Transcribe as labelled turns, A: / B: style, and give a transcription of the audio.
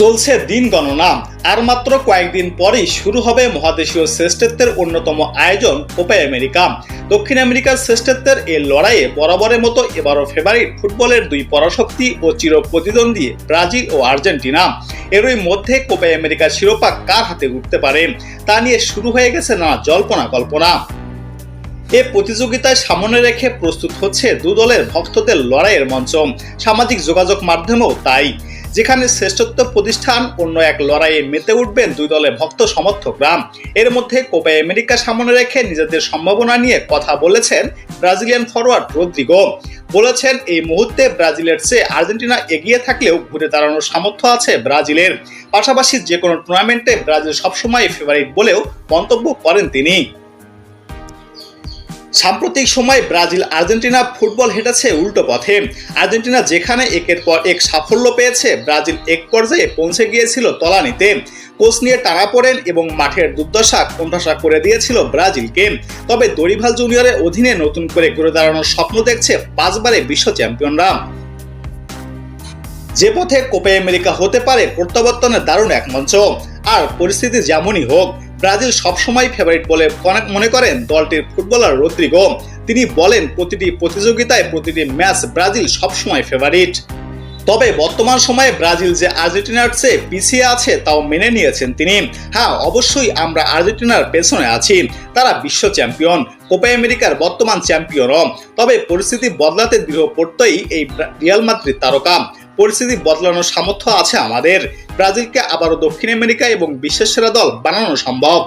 A: চলছে দিন গণনা। আর মাত্র কয়েকদিন পরেই শুরু হবে মহাদেশীয় শ্রেষ্ঠত্বের অন্যতম আয়োজন কোপা আমেরিকা। দক্ষিণ আমেরিকার শ্রেষ্ঠত্বের এই লড়াইয়ে বরাবরের মতো এবারও ফেভারিট ফুটবলের দুই পরাশক্তি ও চির প্রতিদ্বন্দ্বী ব্রাজিল ও আর্জেন্টিনা। এরই মধ্যে কোপা আমেরিকার শিরোপা কার হাতে উঠতে পারে, তা নিয়ে শুরু হয়ে গেছে নানা জল্পনা কল্পনা। এ প্রতিযোগিতায় সামনে রেখে প্রস্তুত হচ্ছে দু দলের ভক্তদের লড়াইয়ের মঞ্চ। সামাজিক যোগাযোগ মাধ্যমেও তাই। যেখানে শ্রেষ্ঠত্ব প্রতিষ্ঠান অন্য এক লড়াইয়ে মেতে উঠবেন দুই দলের ভক্ত সমর্থকরা। এর মধ্যে কোপা আমেরিকা সামনে রেখে নিজেদের সম্ভাবনা নিয়ে কথা বলেছেন ব্রাজিলিয়ান ফরওয়ার্ড রদ্রিগো। বলেছেন, এই মুহূর্তে ব্রাজিলের চেয়ে আর্জেন্টিনা এগিয়ে থাকলেও ঘুরে দাঁড়ানোর সামর্থ্য আছে ব্রাজিলের। পাশাপাশি যে কোনো টুর্নামেন্টে ব্রাজিল সবসময় ফেভারিট বলেও মন্তব্য করেন তিনি। সাম্প্রতিক সময় ব্রাজিল আর্জেন্টিনা ফুটবল হেঁটেছে উল্টো পথে। আর্জেন্টিনা যেখানে একের পর এক সাফল্য পেয়েছে, ব্রাজিল এক পর্যায়ে পৌঁছে গিয়েছিল তলানিতে। কোচ নিয়ে টানা পড়েন এবং মাঠের দুর্দশা কোণঠাসা করে দিয়েছিল ব্রাজিলকে। তবে দরিভাল জুনিয়রের অধীনে নতুন করে ঘুরে দাঁড়ানোর স্বপ্ন দেখছে পাঁচবারে বিশ্ব চ্যাম্পিয়নরা। যে পথে কোপে আমেরিকা হতে পারে, প্রত্যাবর্তনের দারুণ এক মঞ্চ। আর পরিস্থিতি যেমনই হোক ব্রাজিল সবসময় ফেভারিট বলে মনে করেন দলটির ফুটবলার রদ্রিগো। তিনি বলেন, প্রতিটি প্রতিযোগিতায় প্রতিটি ম্যাচ ব্রাজিল সবসময় ফেভারিট তবে বর্তমান সময়ে ব্রাজিল যে আর্জেন্টিনার চেয়ে পিছিয়ে আছে, তাও মেনে নিয়েছেন তিনি। হ্যাঁ অবশ্যই আমরা আর্জেন্টিনার পেছনে আছি। তারা বিশ্ব চ্যাম্পিয়ন কোপা আমেরিকার বর্তমান চ্যাম্পিয়নও তবে পরিস্থিতি বদলাতে দৃঢ় পড়তেই এই রিয়াল মাদ্রিদ তারকা। পরিস্থিতি বদলানোর সামর্থ্য আছে আমাদের। ব্রাজিলকে আবারও দক্ষিণ আমেরিকা এবং বিশ্বের সেরা দল বানানো সম্ভব।